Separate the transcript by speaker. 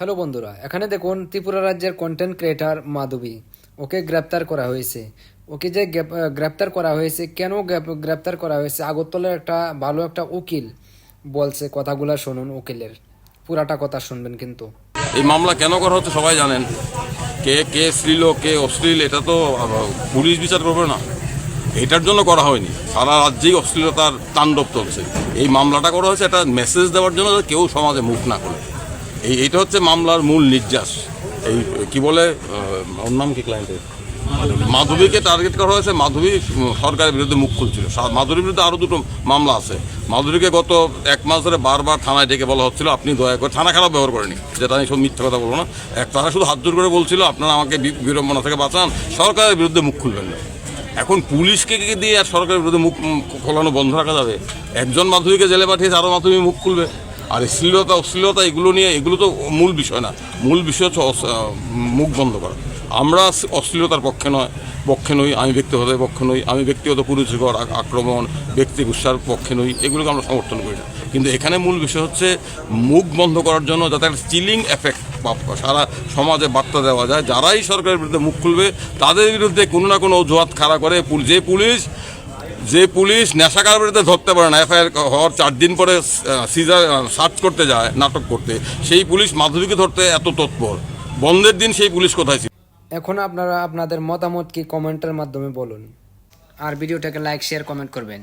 Speaker 1: Hello বন্ধুরা, এখানে দেখুন ত্রিপুরা রাজ্যের কন্টেন্ট ক্রিয়েটার মাধবী। ওকে গ্রেপ্তার করা হয়েছে। ওকে যে গ্রেপ্তার করা হয়েছে, কেন গ্রেপ- গ্রেপ্তার করা হয়েছে, আগরতলার একটা ভালো একটা উকিল বলছে কথাগুলা শুনুন উকিলের। পুরাটা কথা শুনবেন কিন্তু।
Speaker 2: এই মামলা কেন করা হচ্ছে সবাই জানেন। কে কে শ্লীল কে অশ্লীল, এটা তো পুলিশ বিচার করবে না। এটার জন্য করা হয়নি। সারা রাজ্যেই অশ্লীলতার তাণ্ডব চলছে। এই মামলাটা করা হয়েছে একটা মেসেজ দেওয়ার জন্য কেউ সমাজে মুখ না করে। এই এইটা হচ্ছে মামলার মূল নির্যাস। এই কি বলে ওর নাম কি ক্লায়েন্টের মাধবীকে টার্গেট করা হয়েছে মাধবী সরকারের বিরুদ্ধে মুখ খুলছিল। মাধুরীর বিরুদ্ধে আরও দুটো মামলা আছে। মাধুরীকে গত এক মাস ধরে বারবার থানায় ডেকে বলা হচ্ছিল আপনি দয়া করে থানা খারাপ ব্যবহার করেনি যেটা আমি সব মিথ্যা কথা বলব না। এক তারা শুধু হাত জোর করে বলছিল আপনারা আমাকে বিড়ম্বনা থেকে বাঁচান সরকারের বিরুদ্ধে মুখ খুলবেন না। এখন পুলিশকে কে দিয়ে আর সরকারের বিরুদ্ধে মুখ খোলানো বন্ধ রাখা যাবে? একজন মাধুরীকে জেলে পাঠিয়েছে আরও মাধবী মুখ খুলবে। আর শ্লীলতা, অশ্লীলতা এগুলো নিয়ে, এগুলো তো মূল বিষয় না। মূল বিষয় হচ্ছে মুখ বন্ধ করা। আমরা অশ্লীলতার পক্ষে নয়, পক্ষে নই, আমি ব্যক্তিগত পক্ষে নই, আমি ব্যক্তিগত পুরুষগর আক্রমণ, ব্যক্তি গুসার পক্ষে নই, এগুলোকে আমরা সমর্থন করি না। কিন্তু এখানে মূল বিষয় হচ্ছে মুখ বন্ধ করার জন্য যাতে একটা চিলিং এফেক্ট সারা সমাজে বার্তা দেওয়া যায়। যারাই সরকারের বিরুদ্ধে মুখ খুলবে, তাদের বিরুদ্ধে কোনো না কোনো অজুহাত খাড়া করে যে পুলিশ যে পুলিশ নেশা কারবারিতে ধরতে পারে না, এফআইআর হওয়ার চার দিন পরে সিজার সার্চ করতে যায়, নাটক করতে, সেই পুলিশ মাধুরীকে ধরতে এত তৎপর। বন্ধের দিন সেই পুলিশ কোথায় ছিল?
Speaker 1: এখন আপনারা আপনাদের মতামত কি কমেন্টের মাধ্যমে বলুন। আর ভিডিওটাকে লাইক, শেয়ার, কমেন্ট করবেন।